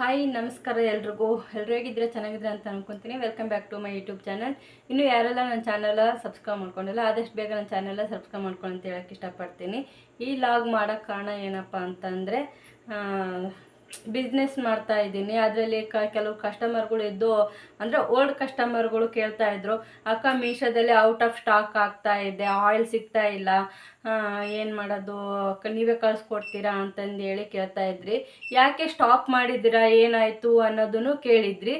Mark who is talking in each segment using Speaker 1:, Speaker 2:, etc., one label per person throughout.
Speaker 1: Hi ನಮಸ್ಕಾರ ಎಲ್ರಿಗೂ. ಎಲ್ಲರೂ ಹೇಗಿದ್ರೆ ಚೆನ್ನಾಗಿದ್ರೆ ಅಂತ ಅನ್ಕೊಂತೀನಿ. Welcome back to my YouTube channel ಇನ್ನು ಯಾರೆಲ್ಲ ನನ್ನ ಚಾನಲ್ ಸಬ್ಸ್ಕ್ರೈಬ್ ಮಾಡ್ಕೊಂಡಿಲ್ಲ, ಆದಷ್ಟು ಬೇಗ ನನ್ನ ಚಾನಲ್ ಸಬ್ಸ್ಕ್ರೈಬ್ ಮಾಡ್ಕೊಂಡು ಅಂತ ಹೇಳಕ್ಕೆ ಇಷ್ಟಪಡ್ತೀನಿ. ಈ ಲಾಗ್ ಮಾಡೋಕ್ಕೆ ಕಾರಣ ಏನಪ್ಪ ಅಂತಂದರೆ ಬಿಸ್ನೆಸ್ ಮಾಡ್ತಾ ಇದ್ದೀನಿ. ಅದರಲ್ಲಿ ಕ, ಕೆಲವು ಕಸ್ಟಮರ್ಗಳು ಇದ್ದು ಅಂದರೆ ಓಲ್ಡ್ ಕಸ್ಟಮರ್ಗಳು ಕೇಳ್ತಾ ಇದ್ರು, ಅಕ್ಕ, ಮೀಶೋದಲ್ಲಿ ಔಟ್ ಆಫ್ ಸ್ಟಾಕ್ ಆಗ್ತಾ ಇದೆ ಆಯಿಲ್ ಸಿಗ್ತಾ ಇಲ್ಲ ಏನು ಮಾಡೋದು? ನೀವೇ ಕಳಿಸ್ಕೊಡ್ತೀರಾ ಅಂತಂದು ಹೇಳಿ ಕೇಳ್ತಾ ಇದ್ರಿ. ಯಾಕೆ ಸ್ಟಾಪ್ ಮಾಡಿದ್ದೀರಾ? ಏನಾಯಿತು ಅನ್ನೋದನ್ನು ಕೇಳಿದ್ರಿ.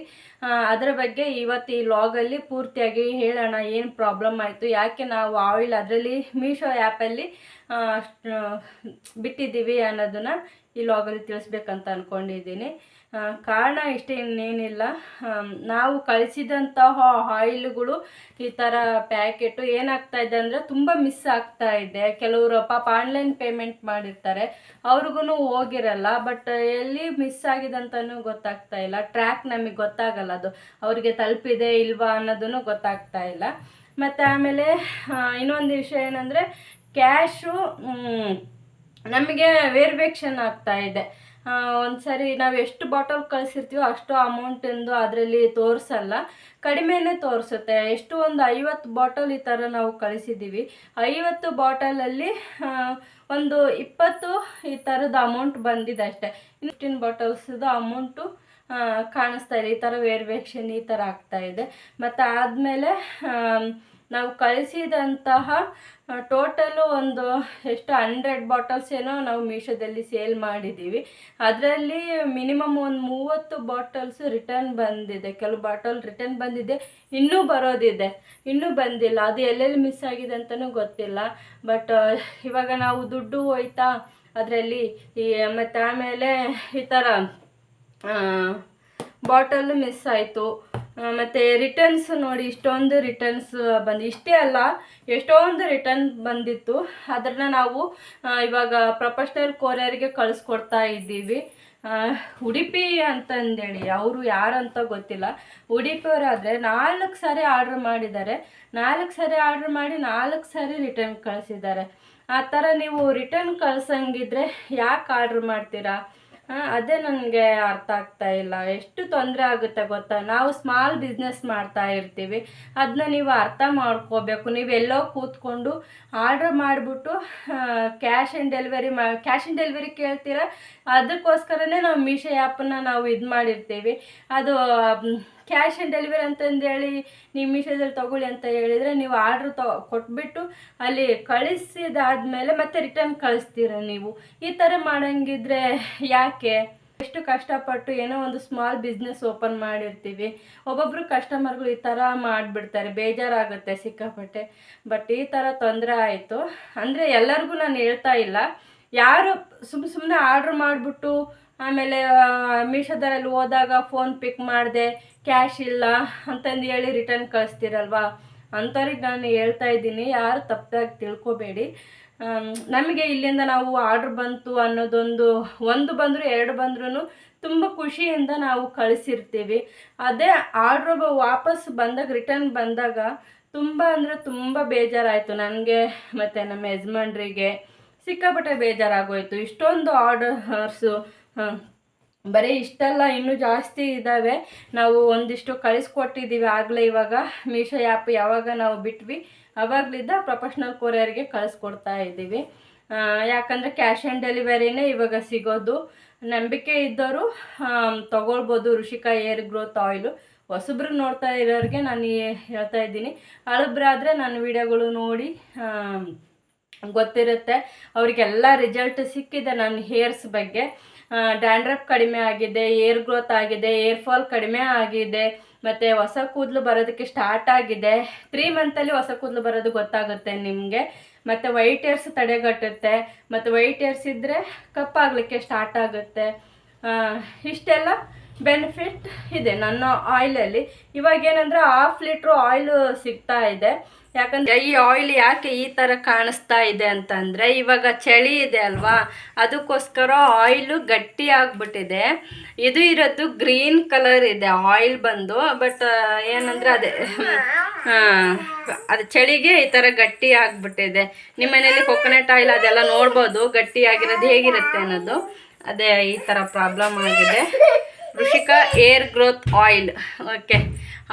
Speaker 1: ಅದರ ಬಗ್ಗೆ ಇವತ್ತು ಈ ಲಾಗಲ್ಲಿ ಪೂರ್ತಿಯಾಗಿ ಹೇಳೋಣ. ಏನು ಪ್ರಾಬ್ಲಮ್ ಆಯಿತು? ಯಾಕೆ ನಾವು ಆಯಿಲ್ ಅದರಲ್ಲಿ ಮೀಶೋ ಆ್ಯಪಲ್ಲಿ ಬಿಟ್ಟಿದ್ದೀವಿ ಅನ್ನೋದನ್ನು ಈ ಲಾಗಲ್ಲಿ ತಿಳಿಸ್ಬೇಕಂತ ಅಂದ್ಕೊಂಡಿದ್ದೀನಿ ಕಾರಣ ಇಷ್ಟೇ ಇನ್ನೇನಿಲ್ಲ. ನಾವು ಕಳಿಸಿದಂತಹ ಆಯಿಲ್ಗಳು ಈ ಥರ ಪ್ಯಾಕೆಟು ಏನಾಗ್ತಾ ಇದೆ ಅಂದರೆ ತುಂಬ ಮಿಸ್ ಆಗ್ತಾ ಇದೆ. ಕೆಲವರು ಪಾಪ ಆನ್ಲೈನ್ ಪೇಮೆಂಟ್ ಮಾಡಿರ್ತಾರೆ. ಅವ್ರಿಗೂ ಹೋಗಿರಲ್ಲ. ಬಟ್ ಎಲ್ಲಿ ಮಿಸ್ ಆಗಿದೆ ಅಂತಲೂ ಗೊತ್ತಾಗ್ತಾ ಇಲ್ಲ. ಟ್ರ್ಯಾಕ್ ನಮಗೆ ಗೊತ್ತಾಗಲ್ಲ ಅದು. ಅವರಿಗೆ ತಲುಪಿದೆ ಇಲ್ವಾ ಅನ್ನೋದನ್ನು ಗೊತ್ತಾಗ್ತಾ ಇಲ್ಲ. ಮತ್ತು ಆಮೇಲೆ ಇನ್ನೊಂದು ವಿಷಯ ಏನಂದರೆ, ಕ್ಯಾಶು ನಮಗೆ ವೇರ್ವೇಕ್ಷನ್ ಆಗ್ತಾ ಇದೆ. ಆ, ಒಂದ್ಸರಿ ನಾವು ಎಷ್ಟು ಬಾಟಲ್ ಕಳಿಸಿರ್ತೀವೋ ಅಷ್ಟು ಅಮೌಂಟ್ ಎಂದು ಅದರಲ್ಲಿ ತೋರಿಸಲ್ಲ. ಕಡಿಮೆನೇ ತೋರಿಸುತ್ತೆ. ಎಷ್ಟು ಒಂದು ಐವತ್ತು ಬಾಟಲ್ ಈ ಥರ ನಾವು ಕಳಿಸಿದ್ದೀವಿ ಐವತ್ತು ಬಾಟಲಲ್ಲಿ ಒಂದು ಇಪ್ಪತ್ತು ಈ ಥರದ ಅಮೌಂಟ್ ಬಂದಿದೆ ಅಷ್ಟೇ. ಫಿಫ್ಟೀನ್ ಬಾಟಲ್ಸ್ದು ಅಮೌಂಟು ಕಾಣಿಸ್ತಾ ಇದೆ. ಈ ಥರ ವೇರಿಯೇಷನ್ ಈ ಥರ ಆಗ್ತಾ ಇದೆ. ಮತ್ತು ಆದಮೇಲೆ ನಾವು ಕಳಿಸಿದಂತಹ ಟೋಟಲು ಒಂದು ಎಷ್ಟು ಹಂಡ್ರೆಡ್ ಬಾಟಲ್ಸ್ ಏನೋ ನಾವು ಮೀಶೋದಲ್ಲಿ ಸೇಲ್ ಮಾಡಿದ್ದೀವಿ ಅದರಲ್ಲಿ ಮಿನಿಮಮ್ ಒಂದು ಮೂವತ್ತು ಬಾಟಲ್ಸ್ ರಿಟರ್ನ್ ಬಂದಿದೆ. ಕೆಲವು ಬಾಟಲ್ ರಿಟರ್ನ್ ಬಂದಿದೆ. ಇನ್ನೂ ಬರೋದಿದೆ. ಇನ್ನೂ ಬಂದಿಲ್ಲ. ಅದು ಎಲ್ಲೆಲ್ಲಿ ಮಿಸ್ ಆಗಿದೆ ಅಂತಲೂ ಗೊತ್ತಿಲ್ಲ. ಬಟ್ ಇವಾಗ ನಾವು ದುಡ್ಡು ಹೋಯ್ತಾ ಅದರಲ್ಲಿ ಈ, ಮತ್ತು ಆಮೇಲೆ ಈ ಥರ ಬಾಟಲ್ ಮಿಸ್ ಆಯಿತು. ಮತ್ತು ರಿಟರ್ನ್ಸ್ ನೋಡಿ, ಇಷ್ಟೊಂದು ರಿಟರ್ನ್ಸ್ ಬಂದು, ಇಷ್ಟೇ ಅಲ್ಲ, ಎಷ್ಟೊಂದು ರಿಟರ್ನ್ ಬಂದಿತ್ತು. ಅದನ್ನು ನಾವು ಇವಾಗ ಪ್ರೊಫೆಷ್ನಲ್ ಕೊರಿಯರ್ಗೆ ಕಳಿಸ್ಕೊಡ್ತಾ ಇದ್ದೀವಿ. ಉಡುಪಿ ಅಂತಂದೇಳಿ, ಅವರು ಯಾರಂತ ಗೊತ್ತಿಲ್ಲ. ಉಡುಪಿಯವರಾದರೆ ನಾಲ್ಕು ಸಾರಿ ಆರ್ಡ್ರ್ ಮಾಡಿದ್ದಾರೆ. ನಾಲ್ಕು ಸಾರಿ ಆರ್ಡ್ರ್ ಮಾಡಿ ನಾಲ್ಕು ಸಾರಿ ರಿಟರ್ನ್ ಕಳಿಸಿದ್ದಾರೆ. ಆ ಥರ ನೀವು ರಿಟರ್ನ್ ಕಳ್ಸಂಗಿದ್ರೆ ಯಾಕೆ ಆರ್ಡ್ರ್ ಮಾಡ್ತೀರಾ? ಆ, ಅದೇ ನನಗೆ ಅರ್ಥ ಆಗ್ತಾ ಇಲ್ಲ. ಎಷ್ಟು ತೊಂದರೆ ಆಗುತ್ತೆ ಗೊತ್ತಾ? ನಾವು ಸ್ಮಾಲ್ ಬಿಸ್ನೆಸ್ ಮಾಡ್ತಾ ಇರ್ತೀವಿ. ಅದನ್ನ ನೀವು ಅರ್ಥ ಮಾಡ್ಕೋಬೇಕು. ನೀವು ಎಲ್ಲೋ ಕೂತ್ಕೊಂಡು ಆರ್ಡ್ರ್ ಮಾಡಿಬಿಟ್ಟು ಕ್ಯಾಶ್ ಆನ್ ಡೆಲಿವರಿ ಮಾ ಕ್ಯಾಶ್ ಆನ್ ಡೆಲಿವರಿ ಕೇಳ್ತೀರಾ? ಅದಕ್ಕೋಸ್ಕರನೇ ನಾವು ಮೀಶೋ ಆ್ಯಪನ್ನು ನಾವು ಇದು ಮಾಡಿರ್ತೀವಿ. ಅದು ಕ್ಯಾಶ್ ಆನ್ ಡೆಲಿವರಿ ಅಂತಂದೇಳಿ ನೀವು ಮೀಶೋದಲ್ಲಿ ತಗೊಳ್ಳಿ ಅಂತ ಹೇಳಿದರೆ ನೀವು ಆರ್ಡ್ರ್ ತೊ, ಕೊಟ್ಬಿಟ್ಟು ಅಲ್ಲಿ ಕಳಿಸಿದಾದ್ಮೇಲೆ ಮತ್ತೆ ರಿಟರ್ನ್ ಕಳಿಸ್ತೀರ ನೀವು. ಈ ಥರ ಮಾಡೋಂಗಿದ್ರೆ ಯಾಕೆ? ಎಷ್ಟು ಕಷ್ಟಪಟ್ಟು ಏನೋ ಒಂದು ಸ್ಮಾಲ್ ಬಿಸ್ನೆಸ್ ಓಪನ್ ಮಾಡಿರ್ತೀವಿ. ಒಬ್ಬೊಬ್ರು ಕಸ್ಟಮರ್ಗಳು ಈ ಥರ ಮಾಡಿಬಿಡ್ತಾರೆ, ಬೇಜಾರಾಗುತ್ತೆ ಸಿಕ್ಕಾಪಟ್ಟೆ. ಬಟ್ ಈ ಥರ ತೊಂದರೆ ಆಯಿತು. ಅಂದರೆ ಎಲ್ಲರಿಗೂ ನಾನು ಹೇಳ್ತಾ ಇಲ್ಲ. ಯಾರು ಸುಮ್ಮ ಸುಮ್ಮನೆ ಆರ್ಡ್ರ್ ಮಾಡಿಬಿಟ್ಟು ಆಮೇಲೆ ಮೀಶೋದಲ್ಲಿ ಹೋದಾಗ ಫೋನ್ ಪಿಕ್ ಮಾಡಿದೆ ಕ್ಯಾಶ್ ಇಲ್ಲ ಅಂತಂದು ಹೇಳಿ ರಿಟರ್ನ್ ಕಳಿಸ್ತೀರಲ್ವಾ? ಅಂಥವ್ರಿಗೆ ನಾನು ಹೇಳ್ತಾ ಇದ್ದೀನಿ, ಯಾರು ತಪ್ಪಾಗಿ ತಿಳ್ಕೊಬೇಡಿ. ನಮಗೆ ಇಲ್ಲಿಂದ ನಾವು ಆರ್ಡ್ರ್ ಬಂತು ಅನ್ನೋದೊಂದು, ಒಂದು ಬಂದರೂ ಎರಡು ಬಂದ್ರೂ ತುಂಬ ಖುಷಿಯಿಂದ ನಾವು ಕಳಿಸಿರ್ತೀವಿ. ಅದೇ ಆರ್ಡ್ರ್ ವಾಪಸ್ ಬಂದಾಗ ರಿಟರ್ನ್ ಬಂದಾಗ ತುಂಬ ಅಂದರೆ ತುಂಬ ಬೇಜಾರಾಯಿತು. ನನಗೆ, ಮತ್ತು ನಮ್ಮ ಯಜಮಾನ್ರಿಗೆ ಸಿಕ್ಕಾಪಟ್ಟೆ ಬೇಜಾರಾಗೋಯಿತು. ಇಷ್ಟೊಂದು ಆರ್ಡರ್ಸು ಬರೀ ಇಷ್ಟೆಲ್ಲ ಇನ್ನೂ ಜಾಸ್ತಿ ಇದ್ದಾವೆ. ನಾವು ಒಂದಿಷ್ಟು ಕಳಿಸ್ಕೊಟ್ಟಿದ್ದೀವಿ. ಆಗಲೇ ಇವಾಗ ಮೀಶೋ ಆ್ಯಪ್ ಯಾವಾಗ ನಾವು ಬಿಟ್ವಿ ಅವಾಗಲಿದ್ದ ಪ್ರೊಫೆಷ್ನಲ್ ಕೊರಿಯರ್ಗೆ ಕಳಿಸ್ಕೊಡ್ತಾ ಇದ್ದೀವಿ. ಯಾಕಂದರೆ ಕ್ಯಾಶ್ ಆನ್ ಡೆಲಿವರಿನೇ ಇವಾಗ ಸಿಗೋದು. ನಂಬಿಕೆ ಇದ್ದವರು ತೊಗೊಳ್ಬೋದು ಋಷಿಕಾ ಏರ್ ಗ್ರೋತ್ ಆಯಿಲು. ಹೊಸಬ್ರು ನೋಡ್ತಾ ಇರೋರಿಗೆ ನಾನು ಹೇಳ್ತಾ ಇದ್ದೀನಿ. ಅಳಬ್ರಾದರೆ ನನ್ನ ವಿಡಿಯೋಗಳು ನೋಡಿ ಗೊತ್ತಿರುತ್ತೆ. ಅವರಿಗೆಲ್ಲ ರಿಸಲ್ಟ್ ಸಿಕ್ಕಿದೆ ನನ್ನ ಹೇರ್ಸ್ ಬಗ್ಗೆ. ಡ್ಯಾಂಡ್ರಫ್ ಕಡಿಮೆ ಆಗಿದೆ ಏರ್ ಗ್ರೋತ್ ಆಗಿದೆ ಏರ್ ಫಾಲ್ ಕಡಿಮೆ ಆಗಿದೆ, ಮತ್ತು ಹೊಸ ಕೂದಲು ಬರೋದಕ್ಕೆ ಸ್ಟಾರ್ಟ್ ಆಗಿದೆ. ತ್ರೀ ಮಂತಲ್ಲಿ ಹೊಸ ಕೂದಲು ಬರೋದು ಗೊತ್ತಾಗುತ್ತೆ ನಿಮಗೆ. ಮತ್ತು ವೈಟ್ ಏರ್ಸ್ ತಡೆಗಟ್ಟುತ್ತೆ. ಮತ್ತು ವೈಟ್ ಏರ್ಸ್ ಇದ್ದರೆ ಕಪ್ಪಾಗಲಿಕ್ಕೆ ಸ್ಟಾರ್ಟ್ ಆಗುತ್ತೆ. ಇಷ್ಟೆಲ್ಲ. ಬೆನಿಫಿಟ್ ಇದೆ ನನ್ನ ಆಯಿಲಲ್ಲಿ ಇವಾಗ ಏನಂದರೆ ಹಾಫ್ ಲೀಟ್ರ್ ಆಯಿಲ್ ಸಿಗ್ತಾ ಇದೆ. ಯಾಕಂದರೆ ಈ ಆಯಿಲ್ ಯಾಕೆ ಈ ಥರ ಕಾಣಿಸ್ತಾ ಇದೆ ಅಂತಂದರೆ ಇವಾಗ ಚಳಿ ಇದೆ ಅಲ್ವಾ? ಅದಕ್ಕೋಸ್ಕರ ಆಯಿಲು ಗಟ್ಟಿ ಆಗ್ಬಿಟ್ಟಿದೆ. ಇದು ಇರೋದು ಗ್ರೀನ್ ಕಲರ್ ಇದೆ ಆಯಿಲ್ ಬಂದು. ಬಟ್ ಏನಂದರೆ ಅದೇ ಅದು ಚಳಿಗೆ ಈ ಥರ ಗಟ್ಟಿ ಆಗಿಬಿಟ್ಟಿದೆ. ನಿಮ್ಮ ಮನೇಲಿ ಕೊಕೊನಟ್ ಆಯಿಲ್ ಅದೆಲ್ಲ ನೋಡ್ಬೋದು ಗಟ್ಟಿ ಆಗಿರೋದು ಹೇಗಿರುತ್ತೆ ಅನ್ನೋದು. ಅದೇ ಈ ಥರ ಪ್ರಾಬ್ಲಮ್ ಆಗಿದೆ. Rishika hair growth oil. Okay,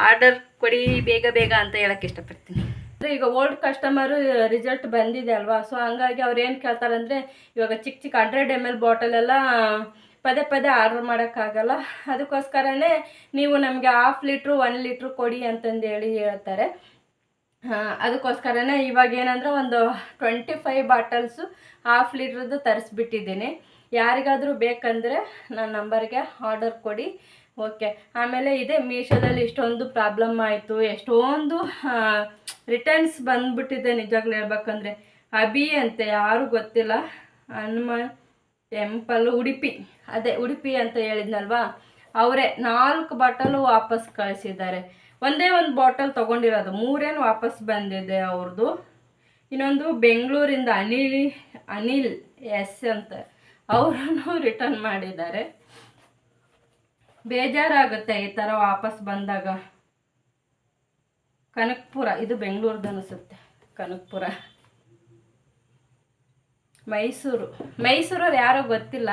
Speaker 1: order ಕೊಡಿ, ಬೇಗ ಬೇಗ ಅಂತ ಹೇಳಕ್ಕೆ ಇಷ್ಟಪಡ್ತೀನಿ. ಅಂದರೆ ಈಗ ಓಲ್ಡ್ ಕಸ್ಟಮರು ರಿಸಲ್ಟ್ ಬಂದಿದೆ ಅಲ್ವಾ? ಸೊ ಹಂಗಾಗಿ ಅವ್ರು ಏನು ಕೇಳ್ತಾರೆ ಅಂದರೆ ಇವಾಗ ಚಿಕ್ಕ ಚಿಕ್ಕ ಹಂಡ್ರೆಡ್ ಎಂ ಎಲ್ ಬಾಟಲೆಲ್ಲ ಪದೇ ಪದೇ ಆರ್ಡ್ರ್ ಮಾಡೋಕ್ಕಾಗಲ್ಲ. ಅದಕ್ಕೋಸ್ಕರನೇ ನೀವು ನಮಗೆ ಹಾಫ್ ಲೀಟ್ರು ಒನ್ ಲೀಟ್ರು ಕೊಡಿ ಅಂತಂದು ಹೇಳಿ ಹೇಳ್ತಾರೆ ಅದಕ್ಕೋಸ್ಕರನೇ ಇವಾಗ ಏನಂದ್ರೆ ಒಂದು ಟ್ವೆಂಟಿ ಫೈವ್ ಬಾಟಲ್ಸು ಹಾಫ್ ಲೀಟ್ರದ್ದು ತರಿಸ್ಬಿಟ್ಟಿದ್ದೀನಿ. ಯಾರಿಗಾದರೂ ಬೇಕಂದರೆ ನನ್ನ ನಂಬರ್ಗೆ ಆರ್ಡರ್ ಕೊಡಿ. ಓಕೆ. ಆಮೇಲೆ ಇದೆ, ಮೀಶೋದಲ್ಲಿ ಇಷ್ಟೊಂದು ಪ್ರಾಬ್ಲಮ್ ಆಯಿತು. ಎಷ್ಟೊಂದು ರಿಟರ್ನ್ಸ್ ಬಂದ್ಬಿಟ್ಟಿದೆ ನಿಜವಾಗ್ಲೂ ಹೇಳ್ಬೇಕಂದ್ರೆ. ಅಬಿ ಅಂತ, ಯಾರು ಗೊತ್ತಿಲ್ಲ. ಹನುಮಾನ್ ಟೆಂಪಲ್, ಉಡುಪಿ. ಅದೇ, ಉಡುಪಿ ಅಂತ ಹೇಳಿದ್ನಲ್ವಾ? ಅವರೇ ನಾಲ್ಕು ಬಾಟಲು ವಾಪಸ್ ಕಳಿಸಿದ್ದಾರೆ. ಒಂದೇ ಒಂದು ಬಾಟಲ್ ತೊಗೊಂಡಿರೋದು. ಮೂರೇನು ವಾಪಸ್ ಬಂದಿದೆ ಅವ್ರದ್ದು ಇನ್ನೊಂದು ಬೆಂಗಳೂರಿಂದ ಅನಿಲ್ ಅನಿಲ್ ಎಸ್ ಅಂತ. ಅವರನ್ನು ರಿಟರ್ನ್ ಮಾಡಿದ್ದಾರೆ. ಬೇಜಾರಾಗುತ್ತೆ ಈ ಥರ ವಾಪಸ್ ಬಂದಾಗ. ಕನಕ್ಪುರ, ಇದು ಬೆಂಗಳೂರ್ದು ಅನಿಸುತ್ತೆ. ಕನಕ್ಪುರ. ಮೈಸೂರು. ಮೈಸೂರವ್ರು ಯಾರೋ ಗೊತ್ತಿಲ್ಲ.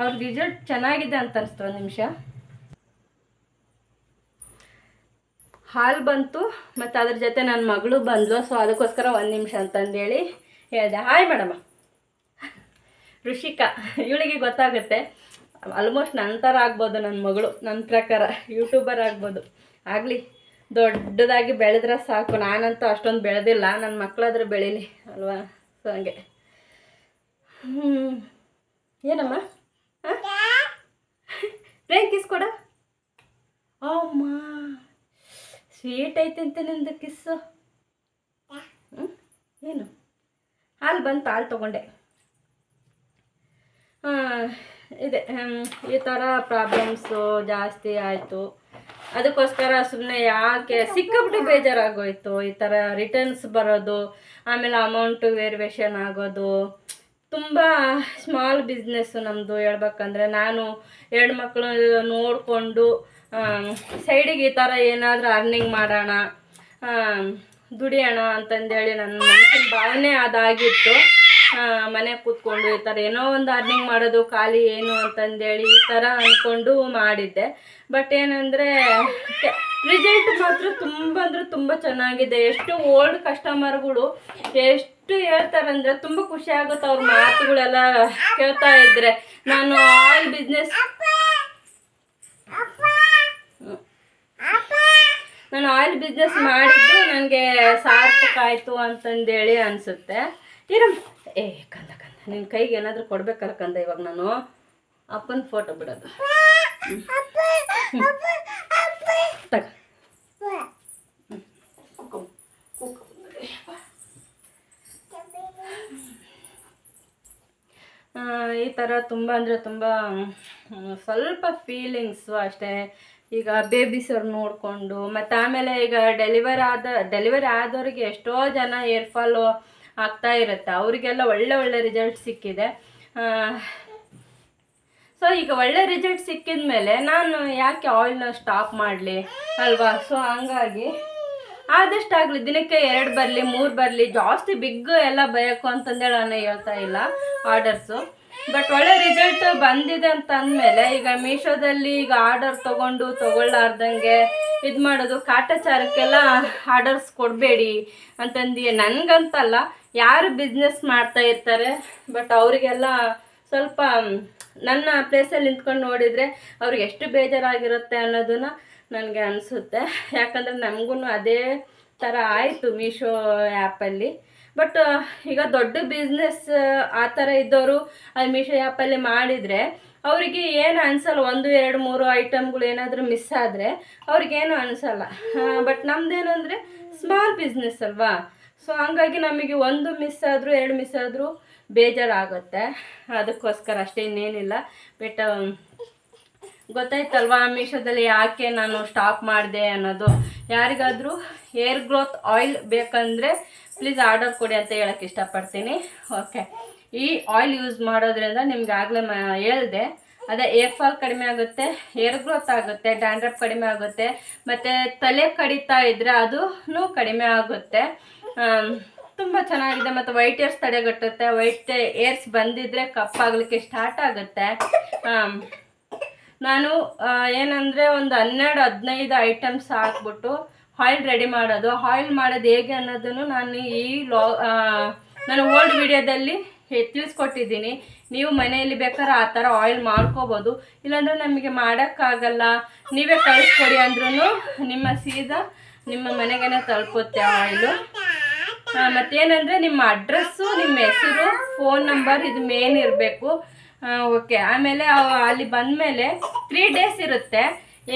Speaker 1: ಅವ್ರ ರಿಸಲ್ಟ್ ಚೆನ್ನಾಗಿದೆ ಅಂತ ಅನಿಸ್ತು ಒಂದು ನಿಮಿಷ. ಹಾಲು ಬಂತು, ಮತ್ತು ಅದ್ರ ಜೊತೆ ನನ್ನ ಮಗಳು ಬಂದ್ಲು ಸೊ ಅದಕ್ಕೋಸ್ಕರ ಒಂದು ನಿಮಿಷ ಅಂತಂದೇಳಿ ಹೇಳಿದೆ. Hi madam Rishika. ಇವಳಿಗೆ ಗೊತ್ತಾಗುತ್ತೆ. ಆಲ್ಮೋಸ್ಟ್ ನನ್ನ ಥರ ಆಗ್ಬೋದು ನನ್ನ ಮಗಳು. ನನ್ನ ಪ್ರಕಾರ ಯೂಟ್ಯೂಬರ್ ಆಗ್ಬೋದು. ಆಗಲಿ, ದೊಡ್ಡದಾಗಿ ಬೆಳೆದ್ರೆ ಸಾಕು. ನಾನಂತೂ ಅಷ್ಟೊಂದು ಬೆಳೆದಿಲ್ಲ. ನನ್ನ ಮಕ್ಕಳಾದ್ರೆ ಬೆಳೀಲಿ ಅಲ್ವಾ? ಸೊ ಹಂಗೆ. ಹ್ಞೂ ಏನಮ್ಮ? ರೇ ಕಿಸ್ ಕೊಡ. ಅಮ್ಮ ಸ್ವೀಟ್ ಐತೆ ಅಂತ ನಿಂದು ಕಿಸ್ಸು ಹ್ಞೂ ಏನು? ಹಾಲು ಬಂತು ಹಾಲು ತೊಗೊಂಡೆ. ಇದೆ ಈ ಥರ ಪ್ರಾಬ್ಲಮ್ಸು ಜಾಸ್ತಿ ಆಯಿತು. ಅದಕ್ಕೋಸ್ಕರ ಸುಮ್ಮನೆ ಯಾಕೆ ಸಿಕ್ಕಾಬಿಟ್ಟು ಬೇಜಾರಾಗೋಯ್ತು. ಈ ಥರ ರಿಟರ್ನ್ಸ್ ಬರೋದು, ಆಮೇಲೆ ಅಮೌಂಟು ವೇರಿಯೇಷನ್ ಆಗೋದು. ತುಂಬ ಸ್ಮಾಲ್ ಬಿಸ್ನೆಸ್ಸು ನಮ್ಮದು ಹೇಳ್ಬೇಕಂದ್ರೆ ನಾನು ಎರಡು ಮಕ್ಕಳು ನೋಡಿಕೊಂಡು ಸೈಡಿಗೆ ಈ ಥರ ಏನಾದರೂ ಅರ್ನಿಂಗ್ ಮಾಡೋಣ ದುಡಿಯೋಣ ಅಂತಂದೇಳಿ ನನ್ನ ಮನಸ್ಸಿನ ಭಾವನೆ ಅದಾಗಿತ್ತು. ಮನೆ ಕೂತ್ಕೊಂಡು ಈ ಥರ ಏನೋ ಒಂದು ಅರ್ನಿಂಗ್ ಮಾಡೋದು, ಖಾಲಿ ಏನು ಅಂತಂದೇಳಿ ಈ ಥರ ಅಂದ್ಕೊಂಡು ಮಾಡಿದ್ದೆ. ಬಟ್ ಏನಂದರೆ ರಿಸಲ್ಟ್ ಮಾತ್ರ ತುಂಬ ಅಂದರೆ ತುಂಬ ಚೆನ್ನಾಗಿದೆ. ಎಷ್ಟು ಓಲ್ಡ್ ಕಸ್ಟಮರ್ಗಳು ಎಷ್ಟು ಹೇಳ್ತಾರಂದ್ರೆ ತುಂಬ ಖುಷಿ ಆಗುತ್ತೆ ಅವ್ರ ಮಾತುಗಳೆಲ್ಲ ಕೇಳ್ತಾ ಇದ್ರೆ. ನಾನು ಆಯಿಲ್ ಬಿಸ್ನೆಸ್ ನಾನು ಆಯಿಲ್ ಬಿಸ್ನೆಸ್ ಮಾಡಿದ್ದು ನನಗೆ ಸಾರ್ಥಕ ಆಯಿತು ಅಂತಂದೇಳಿ ಅನಿಸುತ್ತೆ. ಇರಮ್ಮ ಏ, ಕಂದ ಕಂದ. ನಿನ್ನ ಕೈಗೆ ಏನಾದರೂ ಕೊಡ್ಬೇಕಲ್ಲ ಕಂದ, ಇವಾಗ ನಾನು ಅಪ್ಪನ ಫೋಟೋ ಬಿಡೋದು. ತಗ. ಈ ಥರ ತುಂಬ ಅಂದರೆ ತುಂಬ ಸ್ವಲ್ಪ ಫೀಲಿಂಗ್ಸು ಅಷ್ಟೇ. ಈಗ ಬೇಬೀಸವ್ರು ನೋಡಿಕೊಂಡು, ಮತ್ತು ಆಮೇಲೆ ಈಗ ಡೆಲಿವರ್ ಆದ ಡೆಲಿವರಿ ಆದವ್ರಿಗೆ ಎಷ್ಟೋ ಜನ ಏರ್ ಫಾಲು ಆಗ್ತಾ ಇರುತ್ತೆ. ಅವರಿಗೆಲ್ಲ ಒಳ್ಳೆ ಒಳ್ಳೆ ರಿಸಲ್ಟ್ ಸಿಕ್ಕಿದೆ. ಸೊ ಈಗ ಒಳ್ಳೆ ರಿಸಲ್ಟ್ ಸಿಕ್ಕಿದ ಮೇಲೆ ನಾನು ಯಾಕೆ ಆಯಿಲ್ನ ಸ್ಟಾಪ್ ಮಾಡಲಿ ಅಲ್ವಾ? ಸೊ ಹಂಗಾಗಿ ಆದಷ್ಟು ಆಗಲಿ, ದಿನಕ್ಕೆ ಎರಡು ಬರಲಿ, ಮೂರು ಬರಲಿ, ಜಾಸ್ತಿ ಬಿಗ್ ಎಲ್ಲ ಬೇಕು ಅಂತಂದೇಳಿ ನಾನು ಹೇಳ್ತಾ ಇಲ್ಲ ಆರ್ಡರ್ಸು ಬಟ್ ಒಳ್ಳೆ ರಿಸಲ್ಟ್ ಬಂದಿದೆ ಅಂತ ಅಂದಮೇಲೆ ಈಗ ಮೀಶೋದಲ್ಲಿ ಈಗ ಆರ್ಡರ್ ತೊಗೊಂಡು ತೊಗೊಳ್ಳಾರ್ದಂಗೆ ಇದು ಮಾಡೋದು ಕಾಟಾಚಾರಕ್ಕೆಲ್ಲ ಆರ್ಡರ್ಸ್ ಕೊಡಬೇಡಿ ಅಂತಂದು ನನಗಂತಲ್ಲ ಯಾರು ಬಿಸ್ನೆಸ್ ಮಾಡ್ತಾ ಇರ್ತಾರೆ ಬಟ್ ಅವರಿಗೆಲ್ಲ ಸ್ವಲ್ಪ ನನ್ನ ಪ್ಲೇಸಲ್ಲಿ ನಿಂತ್ಕೊಂಡು ನೋಡಿದರೆ ಅವ್ರಿಗೆ ಎಷ್ಟು ಬೇಜಾರಾಗಿರುತ್ತೆ ಅನ್ನೋದನ್ನ ನನಗೆ ಅನಿಸುತ್ತೆ. ಯಾಕಂದರೆ ನಮಗೂ ಅದೇ ಥರ ಆಯಿತು ಮೀಶೋ ಆ್ಯಪಲ್ಲಿ ಬಟ್ ಈಗ ದೊಡ್ಡ ಬಿಸ್ನೆಸ್ ಆ ಥರ ಇದ್ದವರು ಅದು ಮೀಶೋ ಆ್ಯಪಲ್ಲಿ ಮಾಡಿದರೆ ಅವರಿಗೆ ಏನು ಅನಿಸಲ್ಲ. ಒಂದು, ಎರಡು, ಮೂರು ಐಟಮ್ಗಳು ಏನಾದರೂ ಮಿಸ್ ಆದರೆ ಅವ್ರಿಗೇನು ಅನಿಸಲ್ಲ. ಬಟ್ ನಮ್ಮದೇನು ಅಂದರೆ ಸ್ಮಾಲ್ ಬಿಸ್ನೆಸ್ ಅಲ್ವಾ? ಸೊ ಹಂಗಾಗಿ ನಮಗೆ ಒಂದು ಮಿಸ್ ಆದರೂ, ಎರಡು ಮಿಸ್ ಆದರೂ ಬೇಜಾರಾಗುತ್ತೆ. ಅದಕ್ಕೋಸ್ಕರ ಅಷ್ಟೇ, ಇನ್ನೇನಿಲ್ಲ. ಬಟ್ ಗೊತ್ತಾಯ್ತಲ್ವಾ, ಮೀಶೋದಲ್ಲಿ ಯಾಕೆ ನಾನು ಸ್ಟಾಪ್ ಮಾಡಿದೆ ಅನ್ನೋದು. ಯಾರಿಗಾದರೂ ಏರ್ ಗ್ರೋತ್ ಆಯಿಲ್ ಬೇಕಂದರೆ ಪ್ಲೀಸ್ ಆರ್ಡರ್ ಕೊಡಿ ಅಂತ ಹೇಳಕ್ಕೆ ಇಷ್ಟಪಡ್ತೀನಿ. ಓಕೆ ಈ ಆಯಿಲ್ ಯೂಸ್ ಮಾಡೋದ್ರಿಂದ ನಿಮ್ಗೆ ಆಗಲೇ ಮ, ಹೇಳ್ದೆ. ಅದೇ ಏರ್ ಫಾಲ್ ಕಡಿಮೆ ಆಗುತ್ತೆ ಏರ್ ಗ್ರೋತ್ ಆಗುತ್ತೆ ಡ್ಯಾಂಡ್ರಫ್ ಕಡಿಮೆ ಆಗುತ್ತೆ, ಮತ್ತು ತಲೆ ಕಡಿತಾ ಇದ್ದರೆ ಅದೂ ಕಡಿಮೆ ಆಗುತ್ತೆ. ತುಂಬ ಚೆನ್ನಾಗಿದೆ ಮತ್ತು ವೈಟ್ ಏರ್ಸ್ ತಡೆಗಟ್ಟುತ್ತೆ. ವೈಟ್ ಏರ್ಸ್ ಬಂದಿದ್ರೆ ಕಪ್ಪಾಗಲಿಕ್ಕೆ ಸ್ಟಾರ್ಟ್ ಆಗುತ್ತೆ. ನಾನು ಏನಂದರೆ ಒಂದು ಹನ್ನೆರಡು, ಹದಿನೈದು ಐಟಮ್ಸ್ ಹಾಕ್ಬಿಟ್ಟು ಆಯಿಲ್ ರೆಡಿ ಮಾಡೋದು. ಆಯಿಲ್ ಮಾಡೋದು ಹೇಗೆ ಅನ್ನೋದನ್ನು ನಾನು ಈ ಲಾ ನಾನು ಓಲ್ಡ್ ವಿಡಿಯೋದಲ್ಲಿ ತಿಳಿಸ್ಕೊಟ್ಟಿದ್ದೀನಿ. ನೀವು ಮನೆಯಲ್ಲಿ ಬೇಕಾದ್ರೆ ಆ ಥರ ಆಯಿಲ್ ಮಾಡ್ಕೋಬೋದು. ಇಲ್ಲಾಂದ್ರೆ ನಮಗೆ ಮಾಡೋಕ್ಕಾಗಲ್ಲ. ನೀವೇ ಕಳಿಸ್ಕೊಡಿ ಅಂದ್ರೂ ನಿಮ್ಮ ಸೀದಾ ನಿಮ್ಮ ಮನೆಗೇನೆ ತಲುಪುತ್ತೆ ಆಯಿಲು ಮತ್ತೇನಂದರೆ ನಿಮ್ಮ ಅಡ್ರೆಸ್ಸು, ನಿಮ್ಮ ಹೆಸರು ಫೋನ್ ನಂಬರ್ ಇದು ಮೇನ್ ಇರಬೇಕು. ಓಕೆ ಆಮೇಲೆ ಅಲ್ಲಿ ಅಲ್ಲಿ ಬಂದಮೇಲೆ ತ್ರೀ ಡೇಸ್ ಇರುತ್ತೆ.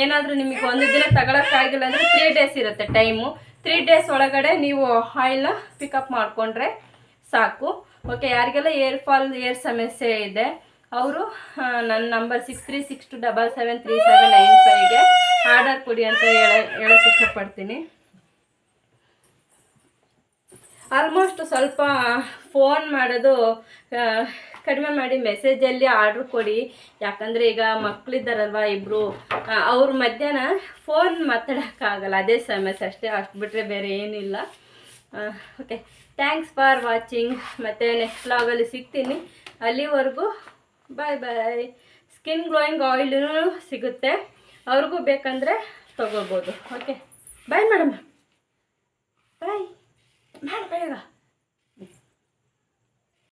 Speaker 1: ಏನಾದರೂ ನಿಮಗೆ ಒಂದು ದಿನ ತಗೊಳಕ್ಕಾಗಿಲ್ಲ ಅಂದರೆ ತ್ರೀ ಡೇಸ್ ಇರುತ್ತೆ ಟೈಮು ತ್ರೀ ಡೇಸ್ ಒಳಗಡೆ ನೀವು ಆಯಿಲ್ನ ಪಿಕಪ್ ಮಾಡಿಕೊಂಡ್ರೆ ಸಾಕು. ಓಕೆ ಯಾರಿಗೆಲ್ಲ ಏರ್ ಫಾಲ್ ಏರ್ ಸಮಸ್ಯೆ ಇದೆ, ಅವರು ನನ್ನ number six three six two double seven three seven nine ಫೈವ್ಗೆ order ಕೊಡಿ ಅಂತ ಹೇಳ ಹೇಳಕ್ಕೆ ಇಷ್ಟಪಡ್ತೀನಿ. ಆಲ್ಮೋಸ್ಟ್ ಸ್ವಲ್ಪ ಫೋನ್ ಮಾಡೋದು ಕಡಿಮೆ ಮಾಡಿ ಮೆಸೇಜಲ್ಲಿ ಆರ್ಡ್ರ್ ಕೊಡಿ. ಯಾಕಂದರೆ ಈಗ ಮಕ್ಕಳಿದ್ದಾರಲ್ವ ಇಬ್ಬರು ಅವ್ರ ಮಧ್ಯಾಹ್ನ ಫೋನ್ ಮಾತಾಡೋಕ್ಕಾಗಲ್ಲ. ಅದೇ ಸಮಸ್ಯೆ ಅಷ್ಟೇ ಅಷ್ಟು ಬಿಟ್ಟರೆ ಬೇರೆ ಏನಿಲ್ಲ. ಓಕೆ ಥ್ಯಾಂಕ್ಸ್ ಫಾರ್ ವಾಚಿಂಗ್ ಮತ್ತು ನೆಕ್ಸ್ಟ್ ವ್ಲಾಗಲ್ಲಿ ಸಿಗ್ತೀನಿ. ಅಲ್ಲಿವರೆಗೂ bye bye skin glowing oil ಸಿಗುತ್ತೆ. ಅವ್ರಿಗೂ ಬೇಕಂದರೆ ತೊಗೋಬೋದು. ಓಕೆ ಬಾಯ್ ಮೇಡಮ್ ಬಾಯ್ ಮಾಡಿ ಬೇಗ